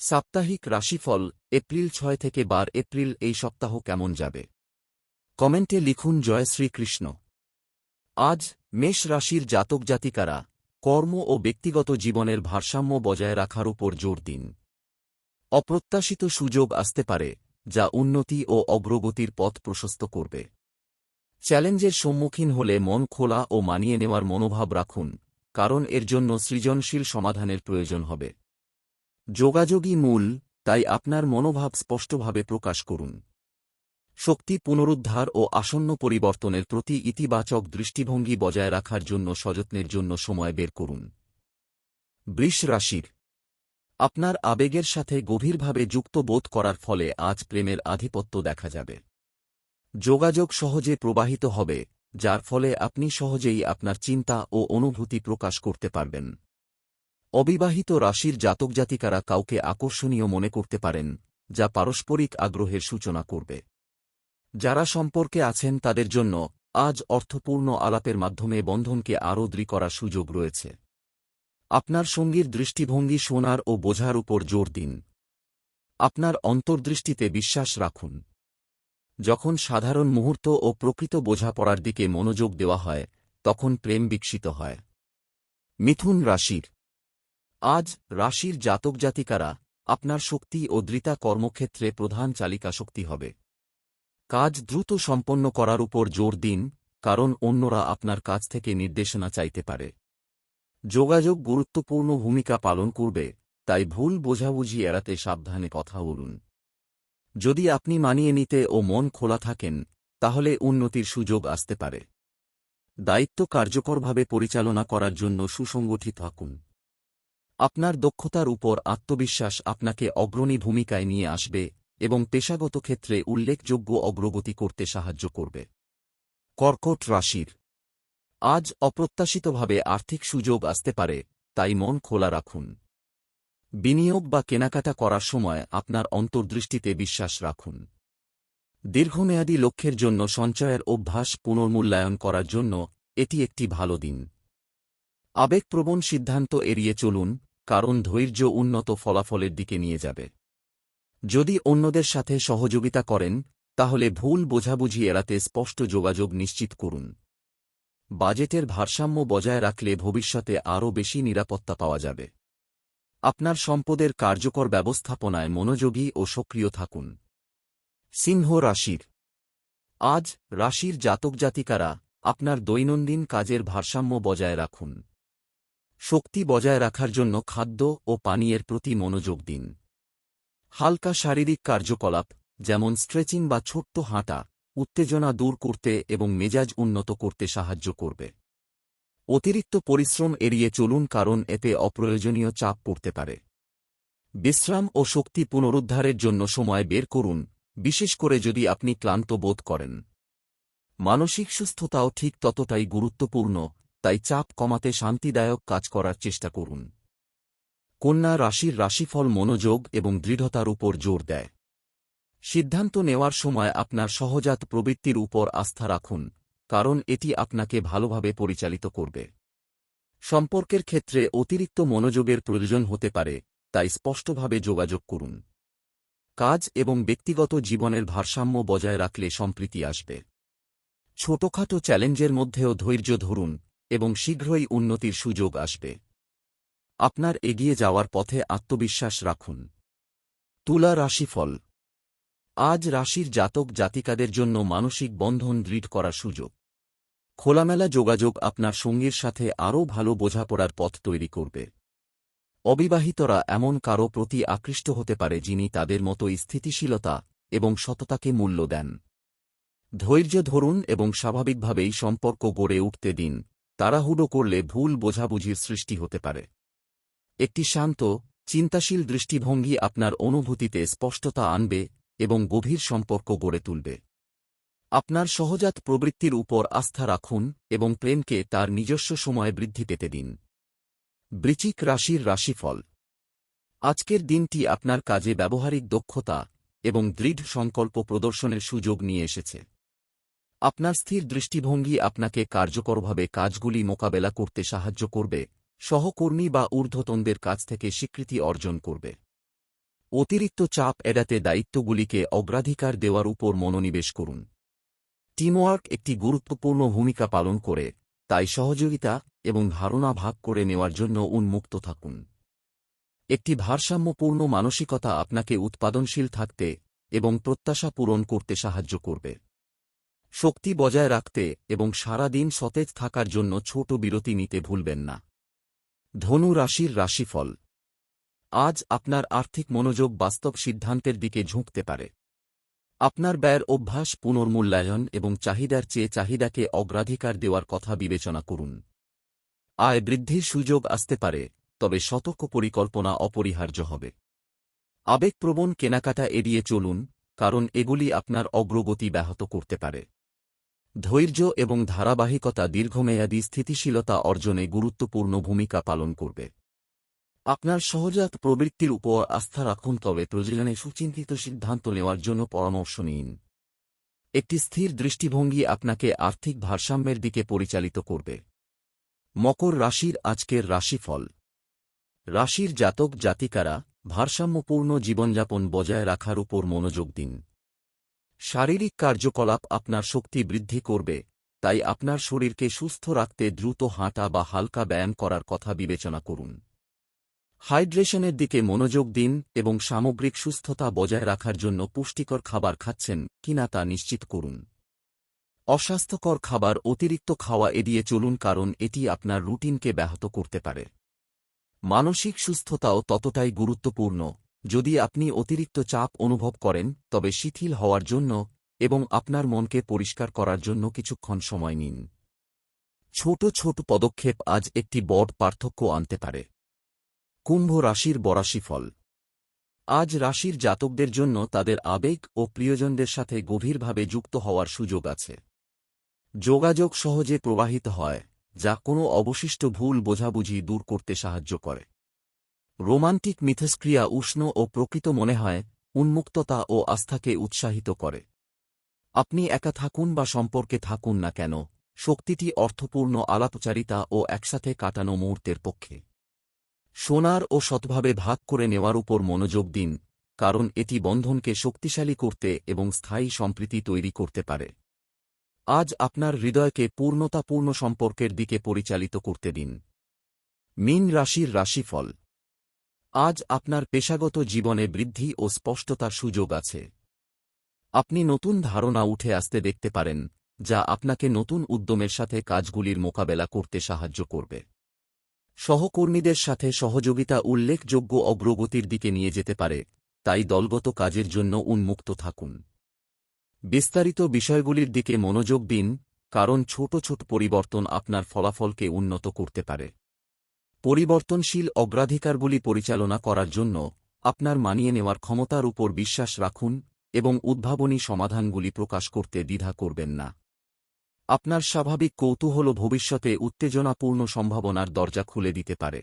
সাপ্তাহিক রাশিফল, এপ্রিল ছয় থেকে বার এপ্রিল এই সপ্তাহ কেমন যাবে? কমেন্টে লিখুন, জয় শ্রীকৃষ্ণ। আজ, মেষ রাশির জাতক জাতিকারা, কর্ম ও ব্যক্তিগত জীবনের ভারসাম্য বজায় রাখার উপর জোর দিন। অপ্রত্যাশিত সুযোগ আসতে পারে, যা উন্নতি ও অগ্রগতির পথ প্রশস্ত করবে। চ্যালেঞ্জের সম্মুখীন হলে মন খোলা ও মানিয়ে নেওয়ার মনোভাব রাখুন, কারণ এর জন্য সৃজনশীল সমাধানের প্রয়োজন হবে। যোগাযোগই মূল, তাই আপনার মনোভাব স্পষ্টভাবে প্রকাশ করুন। শক্তি পুনরুদ্ধার ও আসন্ন পরিবর্তনের প্রতি ইতিবাচক দৃষ্টিভঙ্গি বজায় রাখার জন্য সযত্নের জন্য সময় বের করুন। বৃষ রাশির। আপনার আবেগের সাথে গভীরভাবে যুক্ত বোধ করার ফলে আজ প্রেমের আধিপত্য দেখা যাবে। যোগাযোগ সহজে প্রবাহিত হবে, যার ফলে আপনি সহজেই আপনার চিন্তা ও অনুভূতি প্রকাশ করতে পারবেন। অবিবাহিত রাশির জাতক জাতিকারা কাউকে আকর্ষণীয় মনে করতে পারেন, যা পারস্পরিক আগ্রহের সূচনা করবে। যারা সম্পর্কে আছেন তাদের জন্য আজ অর্থপূর্ণ আলাপের মাধ্যমে বন্ধনকে আরও দৃঢ় করার সুযোগ রয়েছে। আপনার সঙ্গীর দৃষ্টিভঙ্গি শোনার ও বোঝার উপর জোর দিন। আপনার অন্তর্দৃষ্টিতে বিশ্বাস রাখুন। যখন সাধারণ মুহূর্ত ও প্রকৃত বোঝাপড়ার দিকে মনোযোগ দেওয়া হয়, তখন প্রেম বিকশিত হয়। মিথুন রাশির আজ রাশির জাতক জাতিকারা আপনার শক্তি ও দৃতা কর্মক্ষেত্রে প্রধান চালিকা শক্তি হবে। কাজ দ্রুত সম্পন্ন করার উপর জোর দিন, কারণ অন্যরা আপনার কাছ থেকে নির্দেশনা চাইতে পারে। যোগাযোগ গুরুত্বপূর্ণ ভূমিকা পালন করবে, তাই ভুল বোঝাবুঝি এড়াতে সাবধানে কথা বলুন। যদি আপনি মানিয়ে নিতে ও মন খোলা থাকেন, তাহলে উন্নতির সুযোগ আসতে পারে। দায়িত্ব কার্যকরভাবে পরিচালনা করার জন্য সুসংগঠিত থাকুন। আপনার দক্ষতার উপর আত্মবিশ্বাস আপনাকে অগ্রণী ভূমিকায় নিয়ে আসবে এবং পেশাগত ক্ষেত্রে উল্লেখযোগ্য অগ্রগতি করতে সাহায্য করবে। কর্কট রাশির। আজ অপ্রত্যাশিতভাবে আর্থিক সুযোগ আসতে পারে, তাই মন খোলা রাখুন। বিনিয়োগ বা কেনাকাটা করার সময় আপনার অন্তর্দৃষ্টিতে বিশ্বাস রাখুন। দীর্ঘমেয়াদী লক্ষ্যের জন্য সঞ্চয়ের অভ্যাস পুনর্মূল্যায়ন করার জন্য এটি একটি ভালো দিন। আবেগপ্রবণ সিদ্ধান্ত এড়িয়ে চলুন কারণ ধৈর্য উন্নত ফলাফলের দিকে নিয়ে যাবে। যদি অন্যদের সাথে সহযোগিতা করেন, তাহলে ভুল বোঝাবুঝি এড়াতে স্পষ্ট যোগাযোগ নিশ্চিত করুন। বাজেটের ভারসাম্য বজায় রাখলে ভবিষ্যতে আরও বেশি নিরাপত্তা পাওয়া যাবে। আপনার সম্পদের কার্যকর ব্যবস্থাপনায় মনোযোগী ও সক্রিয় থাকুন। সিংহ রাশির। আজ রাশির জাতক জাতিকারা আপনার দৈনন্দিন কাজের ভারসাম্য বজায় রাখুন। শক্তি বজায় রাখার জন্য খাদ্য ও পানীয়ের প্রতি মনোযোগ দিন। হালকা শারীরিক কার্যকলাপ, যেমন স্ট্রেচিং বা ছোট্ট হাঁটা, উত্তেজনা দূর করতে এবং মেজাজ উন্নত করতে সাহায্য করবে। অতিরিক্ত পরিশ্রম এড়িয়ে চলুন কারণ এতে অপ্রয়োজনীয় চাপ পড়তে পারে। বিশ্রাম ও শক্তি পুনরুদ্ধারের জন্য সময় বের করুন, বিশেষ করে যদি আপনি ক্লান্ত বোধ করেন। মানসিক সুস্থতাও ঠিক ততটাই গুরুত্বপূর্ণ তাই চাপ কমাতে শান্তিদায়ক কাজ করার চেষ্টা করুন। কন্যা রাশির রাশিফল মনোযোগ এবং দৃঢ়তার উপর জোর দেয়। সিদ্ধান্ত নেওয়ার সময় আপনার সহজাত প্রবৃত্তির উপর আস্থা রাখুন, কারণ এটি আপনাকে ভালোভাবে পরিচালিত করবে। সম্পর্কের ক্ষেত্রে অতিরিক্ত মনোযোগের প্রয়োজন হতে পারে, তাই স্পষ্টভাবে যোগাযোগ করুন। কাজ এবং ব্যক্তিগত জীবনের ভারসাম্য বজায় রাখলে সম্প্রীতি আসবে। ছোটখাটো চ্যালেঞ্জের মধ্যেও ধৈর্য ধরুন এবং শীঘ্রই উন্নতির সুযোগ আসবে। আপনার এগিয়ে যাওয়ার পথে আত্মবিশ্বাস রাখুন। তুলা রাশিফল। আজ রাশির জাতক জাতিকাদের জন্য মানসিক বন্ধন দৃঢ় করার সুযোগ। খোলামেলা যোগাযোগ আপনার সঙ্গীর সাথে আরও ভালো বোঝাপড়ার পথ তৈরি করবে। অবিবাহিতরা এমন কারও প্রতি আকৃষ্ট হতে পারে যিনি তাদের মতো স্থিতিশীলতা এবং সততাকে মূল্য দেন। ধৈর্য ধরুন এবং স্বাভাবিকভাবেই সম্পর্ক গড়ে উঠতে দিন। তাড়াহুড়ো করলে ভুল বোঝাবুঝির সৃষ্টি হতে পারে। একটি শান্ত, চিন্তাশীল দৃষ্টিভঙ্গি আপনার অনুভূতিতে স্পষ্টতা আনবে এবং গভীর সম্পর্ক গড়ে তুলবে। আপনার সহজাত প্রবৃত্তির উপর আস্থা রাখুন এবং প্রেমকে তার নিজস্ব সময়ে বৃদ্ধি পেতে দিন। বৃচিক রাশির রাশিফল। আজকের দিনটি আপনার কাজে ব্যবহারিক দক্ষতা এবং দৃঢ় সংকল্প প্রদর্শনের সুযোগ নিয়ে এসেছে। আপনার স্থির দৃষ্টিভঙ্গি আপনাকে কার্যকরভাবে কাজগুলি মোকাবেলা করতে সাহায্য করবে, সহকর্মী বা ঊর্ধ্বতনদের কাছ থেকে স্বীকৃতি অর্জন করবে। অতিরিক্ত চাপ এড়াতে দায়িত্বগুলিকে অগ্রাধিকার দেওয়ার উপর মনোনিবেশ করুন। টিমওয়ার্ক একটি গুরুত্বপূর্ণ ভূমিকা পালন করে, তাই সহযোগিতা এবং ধারণা ভাগ করে নেওয়ার জন্য উন্মুক্ত থাকুন। একটি ভারসাম্যপূর্ণ মানসিকতা আপনাকে উৎপাদনশীল থাকতে এবং প্রত্যাশা পূরণ করতে সাহায্য করবে। শক্তি বজায় রাখতে এবং সারা দিন সতেজ থাকার জন্য ছোট বিরতি নিতে ভুলবেন না। ধনু রাশির রাশিফল। আজ আপনার আর্থিক মনোযোগ বাস্তব সিদ্ধান্তের দিকে ঝুঁকতে পারে। আপনার ব্যয়ের অভ্যাস পুনর্মূল্যায়ন এবং চাহিদার চেয়ে চাহিদাকে অগ্রাধিকার দেওয়ার কথা বিবেচনা করুন। আয় বৃদ্ধির সুযোগ আসতে পারে, তবে সতর্ক পরিকল্পনা অপরিহার্য হবে। আবেগপ্রবণ কেনাকাটা এড়িয়ে চলুন, কারণ এগুলি আপনার অগ্রগতি ব্যাহত করতে পারে। ধৈর্য এবং ধারাবাহিকতা দীর্ঘমেয়াদী স্থিতিশীলতা অর্জনে গুরুত্বপূর্ণ ভূমিকা পালন করবে। আপনার সহজাত প্রবৃত্তির উপর আস্থা রাখুন, তবে প্রয়োজনে সুচিন্তিত সিদ্ধান্ত নেওয়ার জন্য পরামর্শ নিন। একটি স্থির দৃষ্টিভঙ্গি আপনাকে আর্থিক ভারসাম্যের দিকে পরিচালিত করবে। মকর রাশির আজকের রাশিফল। রাশির জাতক জাতিকারা ভারসাম্যপূর্ণ জীবনযাপন বজায় রাখার উপর মনোযোগ দিন। শারীরিক কার্যকলাপ আপনার শক্তি বৃদ্ধি করবে, তাই আপনার শরীরকে সুস্থ রাখতে দ্রুত হাঁটা বা হালকা ব্যায়াম করার কথা বিবেচনা করুন। হাইড্রেশনের দিকে মনোযোগ দিন এবং সামগ্রিক সুস্থতা বজায় রাখার জন্য পুষ্টিকর খাবার খাচ্ছেন কিনা তা নিশ্চিত করুন। অস্বাস্থ্যকর খাবার অতিরিক্ত খাওয়া এড়িয়ে চলুন কারণ এটি আপনার রুটিনকে ব্যাহত করতে পারে। মানসিক সুস্থতাও ততটাই গুরুত্বপূর্ণ। যদি আপনি অতিরিক্ত চাপ অনুভব করেন, তবে শিথিল হওয়ার জন্য এবং আপনার মনকে পরিষ্কার করার জন্য কিছুক্ষণ সময় নিন। ছোট ছোট পদক্ষেপ আজ একটি বড় পার্থক্য আনতে পারে। কুম্ভ রাশির বরাশিফল। আজ রাশির জাতকদের জন্য তাদের আবেগ ও প্রিয়জনদের সাথে গভীরভাবে যুক্ত হওয়ার সুযোগ আছে। যোগাযোগ সহজে প্রবাহিত হয়, যা কোনো অবশিষ্ট ভুল বোঝাবুঝি দূর করতে সাহায্য করে। রোমান্টিক মিথস্ক্রিয়া উষ্ণ ও প্রকৃত মনে হয়, উন্মুক্ততা ও আস্থাকে উৎসাহিত করে। আপনি একা থাকুন বা সম্পর্কে থাকুন না কেন, শক্তিটি অর্থপূর্ণ আলাপচারিতা ও একসাথে কাটানো মুহূর্তের পক্ষে। সোনার ও সৎভাবে ভাগ করে নেওয়ার উপর মনোযোগ দিন, কারণ এটি বন্ধনকে শক্তিশালী করতে এবং স্থায়ী সম্প্রীতি তৈরি করতে পারে। আজ আপনার হৃদয়কে পূর্ণতাপূর্ণ সম্পর্কের দিকে পরিচালিত করতে দিন। মিন রাশির রাশিফল আজ আপনার পেশাগত জীবনে বৃদ্ধি ও স্পষ্টতার সুযোগ আছে। আপনি নতুন ধারণা উঠে আসতে দেখতে পারেন, যা আপনাকে নতুন উদ্যমের সাথে কাজগুলির মোকাবেলা করতে সাহায্য করবে। সহকর্মীদের সাথে সহযোগিতা উল্লেখযোগ্য অগ্রগতির দিকে নিয়ে যেতে পারে, তাই দলগত কাজের জন্য উন্মুক্ত থাকুন। বিস্তারিত বিষয়গুলির দিকে মনোযোগ দিন, কারণ ছোট ছোট পরিবর্তন আপনার ফলাফলকে উন্নত করতে পারে। পরিবর্তনশীল অগ্রাধিকারগুলি পরিচালনা করার জন্য আপনার মানিয়ে নেওয়ার ক্ষমতার উপর বিশ্বাস রাখুন এবং উদ্ভাবনী সমাধানগুলি প্রকাশ করতে দ্বিধা করবেন না। আপনার স্বাভাবিক কৌতূহল ভবিষ্যতে উত্তেজনাপূর্ণ সম্ভাবনার দরজা খুলে দিতে পারে।